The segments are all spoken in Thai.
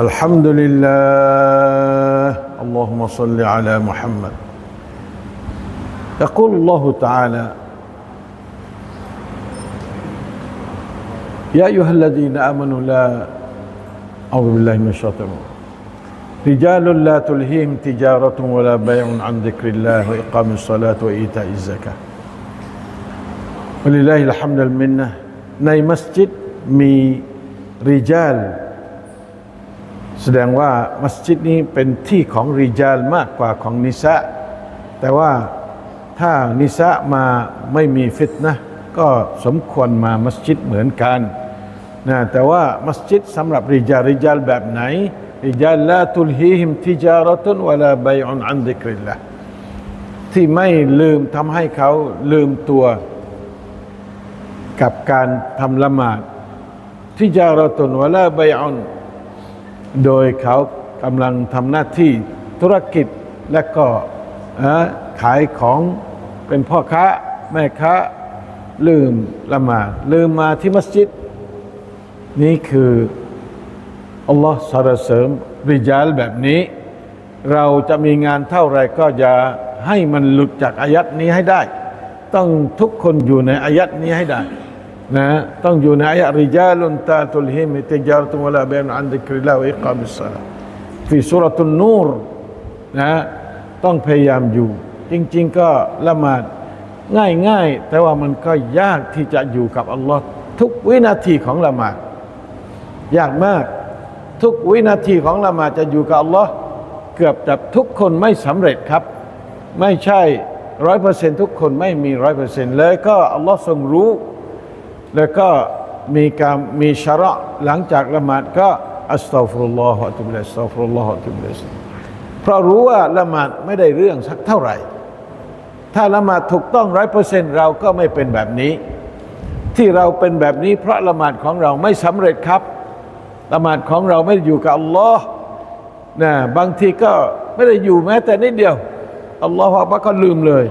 الحمد لله اللهم صل على محمد يقول الله تعالى يا أيها الذين آمنوا لا أعوذ بالله من الشيطان. رجال لا تلهيهم تجارة ولا بيع عن ذكر الله وإقام الصلاة وإيتاء الزكاة ولله الحمد المنة ในมัสยิดมีริจาล แสดงว่ามัสยิดนี้เป็นที่ของริจาลมากกว่าของนิสะแต่ว่าถ้านิสะมาไม่มีฟิตนะห์ก็สมควรมามัสยิดเหมือนกันนะแต่ว่ามัสยิดสำหรับริจาลริจาลแบบไหน ริจาลลาตุลฮีฮิมติจารตุนวลาบัยอุนอันดิกริลละที่ไม่ลืมทำให้เขาลืมตัว กับการทำละหมาดทิจารตุนวลาบยอนโดยเขากำลังทำหน้าที่ธุรกิจและก็ขายของเป็นพ่อค้า แม่ค้า ลืมละหมาดลืมมาที่มัสยิด นี่คือ อัลลอฮ์สรรเสริมริจาลแบบนี้ เราจะมีงานเท่าไรก็จะให้มันหลุดจากอายัดนี้ให้ได้ ต้องทุกคนอยู่ในอายัดนี้ให้ได้นะต้องอยู่ในอายะริจาลุนตาตุลฮิมิติจารตุวลาเบนอันดิกริลาวะอิกามิสซาลาฟีสุรตุนนูรนะต้องพยายามอยู่ จริง ๆ ก็ละหมาดง่าย ๆ แต่ว่ามันก็ยากที่จะอยู่กับอัลลอฮ์ทุกวินาทีของละหมาดยากมาก ทุกวินาทีของละหมาดจะอยู่กับอัลลอฮ์เกือบจะทุกคนไม่สำเร็จครับ ไม่ใช่ร้อยเปอร์เซ็นทุกคนไม่มีร้อยเปอร์เซ็นเลยก็อัลลอฮ์ทรงรู้ แล้วก็มีการมีชาระหลังจากละหมาดก็อัสตัฟุรุลลอฮฺอัตุบิลลาฮฺอัสตัฟุรุลลอฮฺอัตุบิลลาฮฺเพราะรู้ว่าละหมาดไม่ได้เรื่องสักเท่าไหร่ ถ้าละหมาดถูกต้องร้อยเปอร์เซ็นเราก็ไม่เป็นแบบนี้ ที่เราเป็นแบบนี้เพราะละหมาดของเราไม่สำเร็จครับ ละหมาดของเราไม่ได้อยู่กับอัลลอฮ์นะบางทีก็ไม่ได้อยู่แม้แต่นิดเดียวอัลลอฮฺว่าก็ลืมเลย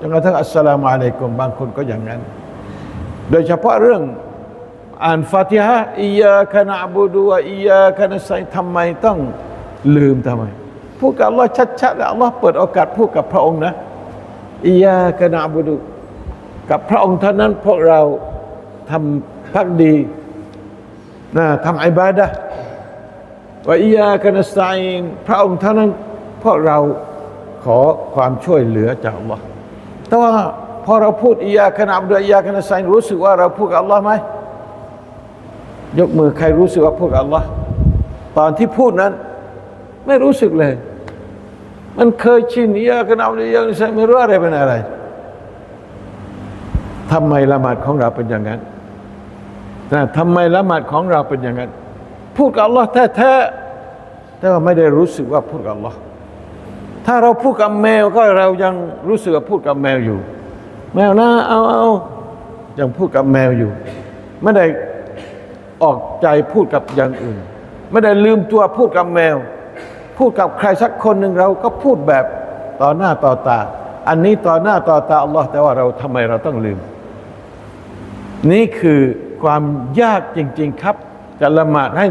จนกระทั่งอัสสลามุอะลัยกุมบางคนก็อย่างนั้น โดยเฉพาะเรื่องอ่านฟาติฮะอียาคนะบูดูอียาคนะไซทำไมต้องลืมทำไมพูดกับอัลลอฮ์ชัดๆแล้วอัลลอฮ์เปิดโอกาสพูดกับพระองค์นะอียาคนะบูดูกับพระองค์เท่านั้นพวกเราทำพักดี นะทำอิบาดะว่าอียาคนะไซพระองค์เท่านั้นพวกเราขอความช่วยเหลือจากอัลลอฮ์แต่ว่าพอเราพูดอียาคณะอับดุลอียาคณะไซน์รู้สึกว่าเราพูดกับอัลลอฮ์ไหมยกมือใครรู้สึกว่าพูดกับอัลลอฮ์ตอนที่พูดนั้น ไม่รู้สึกเลย มันเคยชินอียาคณะอับดุลอียาคณะไซน์ไม่รู้อะไรเป็นอะไรทำไมละหมาดของเราเป็นอย่างนั้น นะทำไมละหมาดของเราเป็นอย่างนั้น พูดกับอัลลอฮ์แท้ๆแต่ว่าไม่ได้รู้สึกว่าพูดกับอัลลอฮ์ถ้าเราพูดกับแมวก็เรายังรู้สึกว่าพูดกับแมวอยู่ แมวนะเอาเอายังพูดกับแมวอยู่ ไม่ได้ออกใจพูดกับอย่างอื่น ไม่ได้ลืมตัวพูดกับแมว พูดกับใครสักคนหนึ่งเราก็พูดแบบต่อหน้าต่อตา อันนี้ต่อหน้าต่อตาอัลลอฮ์แต่ว่าเราทำไมเราต้องลืม นี่คือ ความยากจริง ๆครับ จะละหมาดให้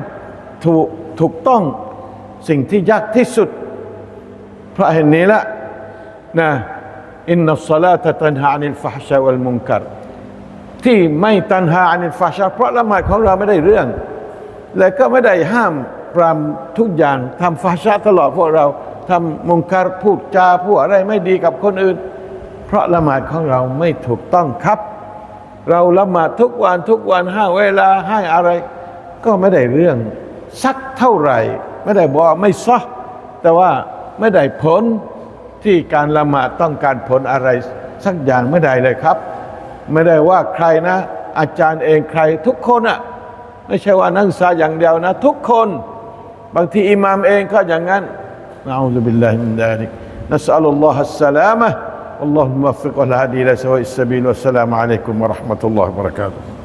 ถูกถูกต้องสิ่งที่ยากที่สุด เพราะเห็นนี้ละนะอินนัสลาตะตันฮาอานิลฟาชาวัลมุนกัรที่ไม่ตันหาอานิลฟาชาเพราะละหมาดของเราไม่ได้เรื่อง และก็ไม่ได้ห้ามปรามทุกอย่างทำฟาชาตลอดพวกเราทำมุนกัรพูดจาพูดอะไรไม่ดีกับคนอื่น เพราะละหมาดของเราไม่ถูกต้องครับ เราละหมาดทุกวันทุกวันห้าเวลาให้อะไร ก็ไม่ได้เรื่อง สักเท่าไหร่ ไม่ได้บอกไม่ซะแต่ว่าไม่ได้ผลที่การละหมาดต้องการผลอะไร สักอย่างไม่ได้เลยครับ ไม่ได้ว่าใครนะ อาจารย์เองใครทุกคนอะ่ะไม่ใช่ว่านักศึกษาอย่างเดียวนะ ทุกคน บางทีอิหมามเองก็อย่างนั้นนะอูซุบิลลาฮิมินดาลิกนัสอัลลอฮฺสัลามะ اللهم وفقنا لهدي الى سواء السبيل والسلام عليكم ورحمه الله وبركاته